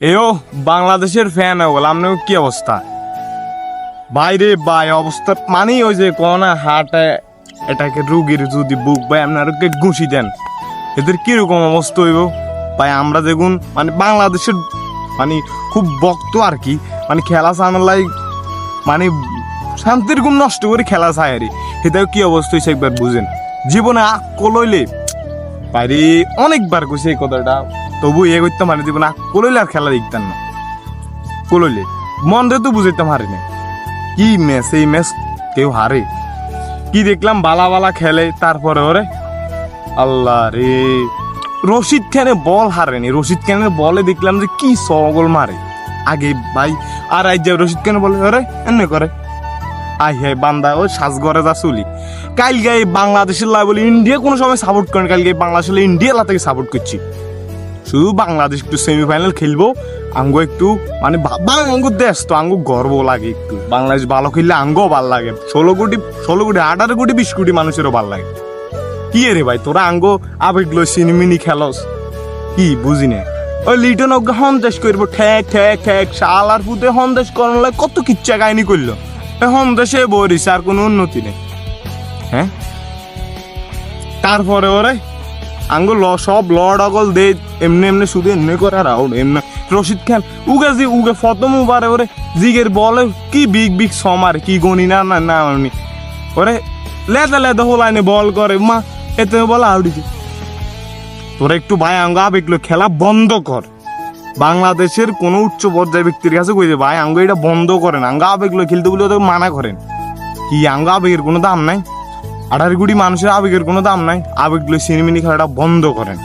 এও বাংলাদেশের ফ্যান বলে আপনার কি অবস্থা? বাইরে বাই অবস্থা মানে ওই যে কোনা হাটে এটাকে রুগীর যদি বুক ভাই আপনারকে ঘুষি দেন। এদের কীরকম অবস্থা হইব? ভাই, আমরা দেখুন মানে বাংলাদেশের মানে খুব বক্ত আর কি মানে খেলা সামলাই মানে শান্তির গুণ নষ্ট করে খেলা চায় আরে সেটাও কি অবস্থা হয়েছে একবার বুঝেন। জীবনে আকল হইলে, বাইরে অনেকবার কইছে এই কথাটা। তবু এ করতে মানে দিব না কলইলে আর খেলা দেখতাম না। কলইলে মন রে তো বুঝাইতে পারি না কি ম্যাচ এই ম্যাচ কেউ হারে? কি দেখলাম, বালা বালা খেলে, তারপরে ওরে, আল্লাহ রে। রশিদ খানে বল হারেনি রশিদ খানের বলে দেখলাম যে কি সগল মারে। আগে ভাই, আর আজ যে রশিদ খান বলে, ওরে এমনি করে। আই হে বান্দা, ওই সাজগরে যা চলি। কাল গায়ে বাংলাদেশের লাই বলে ইন্ডিয়া কোনো সময় সাপোর্ট করেন কাল গায়ে বাংলাদেশ হলে ইন্ডিয়া লা থেকে সাপোর্ট করছি। শুধু বাংলাদেশ একটু সেমিফাইনাল খেলব, আঙ্গো একটু মানে আঙ্গুর দেশ, তো আঙ্গো গর্ব লাগে একটু। বাংলাদেশ ভালো খেললে আঙ্গো ভালো লাগে। ষোলো কোটি ষোলো কোটি, আঠারো কোটি, বিশ কোটি মানুষেরও ভালো লাগে। কি রে ভাই, তোরা আঙ্গো আবেগ লই সিনেমিনি খেলস? কি, বুঝি না। ওই লিটন অজ্ঞা হন্দেশ করব, ঠেক ঠেক ঠেক, শালার পুতে হন্দেশ করার লাগে কত কিচ্ছা কাহিনী করল এ হন্দেশে বরিস আর কোনো উন্নতি নেই। হ্যাঁ? তারপরে ওরে আঙ্গো ল, সব লড অগল দে, এমনি এমনি, শুধু এমনি করে আর আউট, এমনি। রশিদ খান, উগে জি, উগে ফতম উবারে, ওরে, জিগের বলে, কি বিগ বিগ সমার, কি গনি, না না না আমি ওরে, লেদা লেদা হোলাইনে বল করে, মা, এতে বলা আউডিছে তোরা একটু ভাই আঙ্গ আবেগলো খেলা বন্ধ কর। বাংলাদেশের কোন উচ্চ পর্যায়ে ব্যক্তির কাছে কই যে, ভাই, আঙ্গ এটা বন্ধ করেন, আঙ্গ আবেগলো খেলতে বলে মানা করেন। কি আঙ্গ আবেগের কোনো দাম নাই? আঠারো কোটি মানুষের আবেগের কোনো দাম নাই। আবেগগুলো সিনেমিনি খেলাটা বন্ধ করেন।